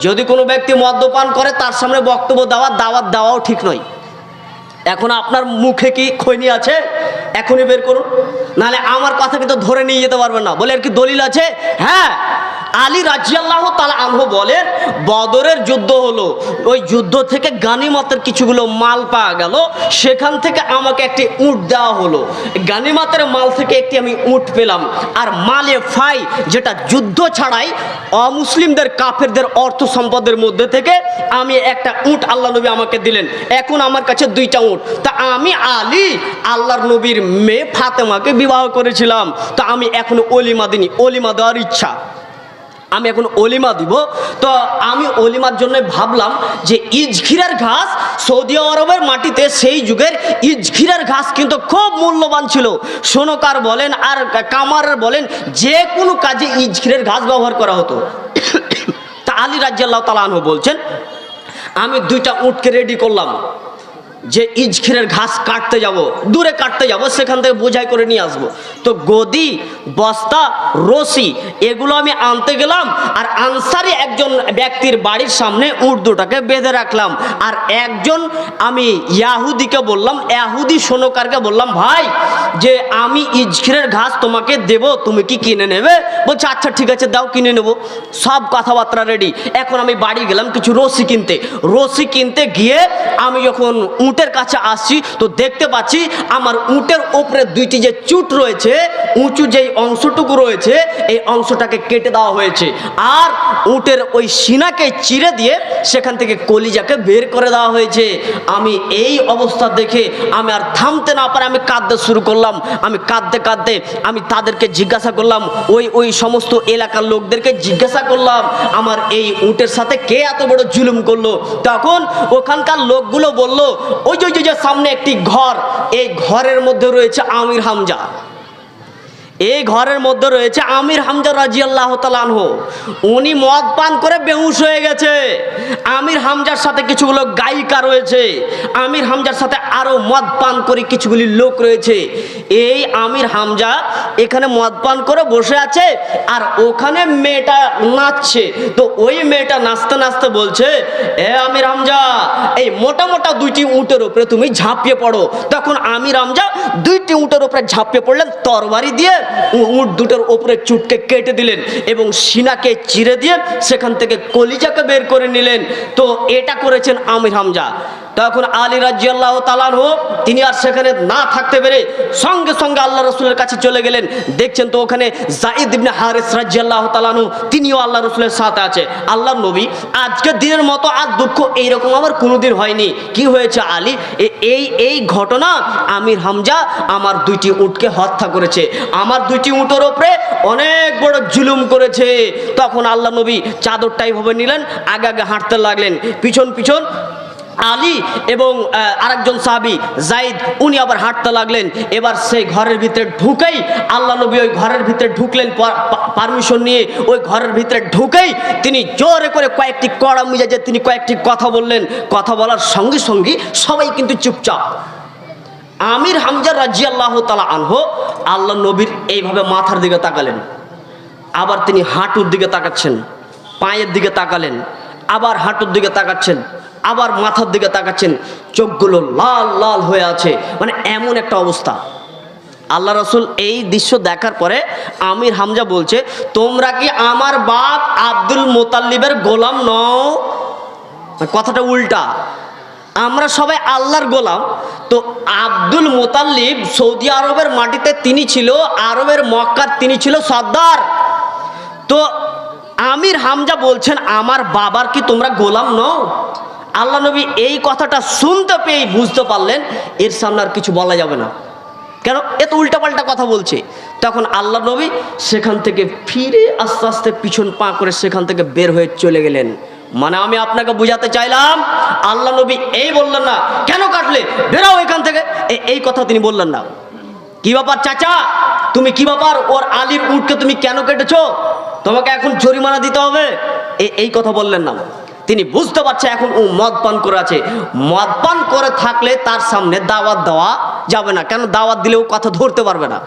যদি কোনো ব্যক্তি মদ্যপান করে, তার সামনে বক্তব্য দেওয়া দাওয়াত দেওয়াও ঠিক নয়। এখন আপনার মুখে কি খৈনি আছে? এখনই বের করুন। নাহলে আমার কথা কিন্তু ধরে নিয়ে যেতে পারবেন না। বলে আর কি দলিল আছে? হ্যাঁ আলী রাজিয়াল্লাহ তালা আনহু বলেন, বদরের যুদ্ধ হলো, ওই যুদ্ধ থেকে গানিমতের কিছুগুলো মাল পাওয়া গেল, সেখান থেকে আমাকে একটি উট দেওয়া হলো। গানিমাতের মাল থেকে একটি আমি উট পেলাম, আর মালে ফাই, যেটা যুদ্ধ ছাড়াই অমুসলিমদের, কাফেরদের অর্থ সম্পদের মধ্যে থেকে আমি একটা উট আল্লাহ নবী আমাকে দিলেন। এখন আমার কাছে দুইটা উট। তা আমি আলী, আল্লাহর নবীর মেয়ে ফাতেমাকে বিবাহ করেছিলাম। তা আমি এখনও অলিমা দিনি অলিমা দেওয়ার ইচ্ছা। আমি এখন অলিমা দিব। তো আমি অলিমার জন্য ভাবলাম যে ইজখিরার ঘাস সৌদি আরবের মাটিতে সেই যুগের ইজখিরার ঘাস কিন্তু খুব মূল্যবান ছিল। সোনকার বলেন আর কামার বলেন, যে কোনো কাজে ইজখিরের ঘাস ব্যবহার করা হতো। তা আলী রাজ্জাল্লাহ তালাহ বলছেন, আমি দুইটা উটকে রেডি করলাম। যে ইজখিরের ঘাস কাটতে যাব, দূরে কাটতে যাব, সেখান থেকে বোঝাই করে নিয়ে আসব। তো গদি, বস্তা, রশি, এগুলো আমি আনতে গেলাম, আর আনসারি একজন ব্যক্তির বাড়ির সামনে উট দুটাকে বেঁধে রাখলাম। আর একজন আমি ইয়াহুদিকে বললাম, ইয়াহুদি সোনকারকে বললাম, ভাই, যে আমি ইজখিরের ঘাস তোমাকে দেব, তুমি কি কিনে নেবে? বলছে আচ্ছা ঠিক আছে, দাও, কিনে নেব। সব কথাবার্তা রেডি এখন আমি বাড়ি গেলাম কিছু রশি কিনতে। রশি কিনতে গিয়ে আমি যখন উটের কাছে আসছি, তো দেখতে পাচ্ছি আমার উটের ওপরে দুইটি যে চুট রয়েছে, উঁচু যেই অংশটুকু রয়েছে, এই অংশটাকে কেটে দেওয়া হয়েছে। আর উটের ওই সিনাকে চিরে দিয়ে সেখান থেকে কলিজাকে বের করে দেওয়া হয়েছে। আমি এই অবস্থা দেখে আমি আর থামতে না পারে আমি কাঁদতে শুরু করলাম। আমি কাঁদতে কাঁদতে আমি তাদেরকে জিজ্ঞাসা করলাম, ওই ওই সমস্ত এলাকার লোকদেরকে জিজ্ঞাসা করলাম, আমার এই উটের সাথে কে এত বড় জুলুম করল? তখন ওখানকার লোকগুলো বলল ওই যে সামনে একটি ঘর এই ঘরের মধ্যে রয়েছে আমির হামজা। এই ঘরের মধ্যে রয়েছে আমির হামজা রাজি আল্লাহ তালানহ উনি মদ পান করে বেহুশ হয়ে গেছে। আমির হামজার সাথে কিছুগুলো গায়িকা রয়েছে। আমির হামজার সাথে আরও মদ পান করে কিছুগুলি লোক রয়েছে। এই আমির হামজা এখানে মদ পান করে বসে আছে আর ওখানে মেয়েটা নাচছে। তো ওই মেয়েটা নাচতে নাচতে বলছে, এ আমির হামজা, এই মোটা মোটা দুইটি উটের উপরে তুমি ঝাঁপিয়ে পড়ো। তখন আমির হামজা দুইটি উটের উপরে ঝাঁপিয়ে পড়লেন তরবারি দিয়ে উট দুটোর ওপরে চুটকে কেটে দিলেন এবং সিনাকে চিরে দিয়ে সেখান থেকে কলিজাকে বের করে নিলেন। তো এটা করেছেন আমির হামজা। তখন আলী রাজিয়াল্লাহ তালান হোক তিনি আর সেখানে না থাকতে পেরে সঙ্গে সঙ্গে আল্লাহ রসুলের কাছে চলে গেলেন। দেখছেন তো ওখানে জাইদ ইবনে হারিস রাজিয়াল্লাহ তালানু তিনিও আল্লাহ রসুলের সাথে আছে। আল্লাহ নবী, আজকের দিনের মতো আর দুঃখ এইরকম আমার কোনোদিন হয়নি। কি হয়েছে আলী? এই এই ঘটনা আমির হামজা আমার দুইটি উটকে হত্যা করেছে। আমার দুইটি উটের ওপরে অনেক বড় জুলুম করেছে। তখন আল্লাহ নবী চাদরটাই ভাবে নিলেন, আগে আগে হাঁটতে লাগলেন। পিছন পিছন আলী এবং আরেকজন সাহাবি জাইদ উনি আবার হাঁটতে লাগলেন। এবার সেই ঘরের ভিতরে ঢুকেই আল্লাহ নবী ওই ঘরের ভিতরে ঢুকলেন। পারমিশন নিয়ে ওই ঘরের ভিতরে ঢুকেই তিনি জোরে করে কয়েকটি কড়া মিজাজে তিনি কয়েকটি কথা বললেন। কথা বলার সঙ্গে সঙ্গে সবাই কিন্তু চুপচাপ। আমির হামজা রাজি আল্লাহ তালা আনহো আল্লাহ নবীর এইভাবে মাথার দিকে তাকালেন। আবার তিনি হাঁটুর দিকে তাকাচ্ছেন, পায়ের দিকে তাকালেন, আবার হাঁটুর দিকে তাকাচ্ছেন। আবার মাথার দিকে তাকাচ্ছেন, চোখগুলো লাল লাল হয়ে আছে। মানে এমন একটা অবস্থা। আল্লাহ রসুল এই দৃশ্য দেখার পরে আমির হামজা বলছে, তোমরা কি আমার বাপ আব্দুল মোতাল্লিবের গোলাম নও? কথাটা উল্টা। আমরা সবাই আল্লাহর গোলাম। তো আব্দুল মোতাল্লিব সৌদি আরবের মাটিতে তিনি ছিল, আরবের মক্কার তিনি ছিল সর্দার। তো আমির হামজা বলছেন, আমার বাবার কি তোমরা গোলাম নও? আল্লাহ নবী এই কথাটা শুনতে পেয়ে বুঝতে পারলেন, এর সামনে আর কিছু বলা যাবে না। কেন? এ তো উল্টাপাল্টা কথা বলছে। তখন আল্লাহ নবী সেখান থেকে ফিরে আস্তে আস্তে পিছন পা করে সেখান থেকে বের হয়ে চলে গেলেন। মানে আমি আপনাকে বুঝাতে চাইলাম, আল্লাহ নবী এই বললেন না, কেন কাটলে? বেরাও এখান থেকে। এই কথা তিনি বললেন না। কি ব্যাপার চাচা? তুমি কি ব্যাপার? ওর আলীর উটকে তুমি কেন কেটেছো? তোমাকে এখন জরিমানা দিতে হবে। এই কথা বললেন না। তিনি বুঝতে পারছে এখন ও মদ পান করে আছে। মদ পান করে থাকলে তার সামনে দাওয়াত দেওয়া যাবে না। কেন দাওয়াত দিলে ও কথা ধরতে পারবে না?